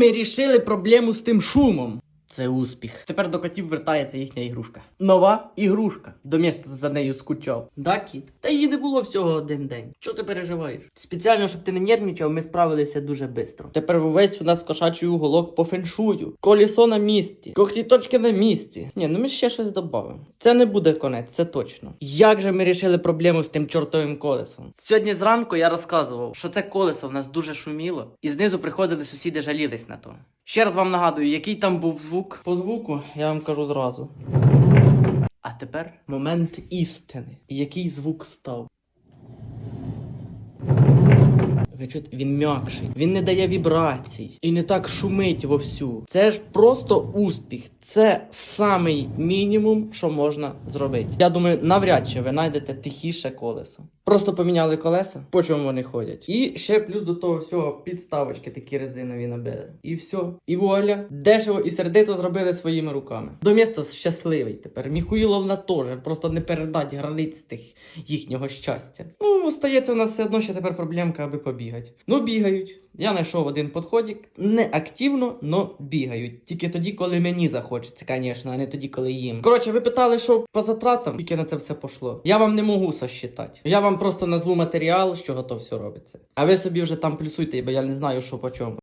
ми рішили проблему з тим шумом. Це успіх. Тепер до котів вертається їхня ігрушка. Нова ігрушка. До міста за нею скучав. Да, кіт? Та її не було всього один день. Чого ти переживаєш? Спеціально, щоб ти не нервничав, ми справилися дуже швидко. Тепер весь у нас кошачий уголок по феншую. Колісо на місці, когтіточки на місці. Ні, ну ми ще щось додамо. Це не буде конець, це точно. Як же ми рішили проблему з тим чортовим колесом? Сьогодні зранку я розказував, що це колесо в нас дуже шуміло, і знизу приходили сусіди, жалілись на то. Ще раз вам нагадую, який там був звук. По звуку я вам кажу зразу. А тепер момент істини. Який звук став? Ви чуєте, він м'якший, він не дає вібрацій і не так шумить вовсю. Це ж просто успіх. Це самий мінімум, що можна зробити. Я думаю, навряд чи ви знайдете тихіше колесо. Просто поміняли колеса, по чому вони ходять. І ще плюс до того всього підставочки такі резинові набили. І все. І вуаля. Дешево і сердито зробили своїми руками. До міста щасливий тепер. Міхуїловна теж. Просто не передать границь тих їхнього щастя. Ну, остається у нас все одно ще тепер проблемка, аби побігати. Ну, бігають. Я знайшов один подходик. Не активно, но бігають. Тільки тоді, коли мені захочеться, звісно, а не тоді, коли їм. Коротше, ви питали, що по затратам, тільки на це все пошло. Я вам не можу сосчитати. Я вам просто назву матеріал, що готов все робиться. А ви собі вже там плюсуйте, бо я не знаю, що по чому.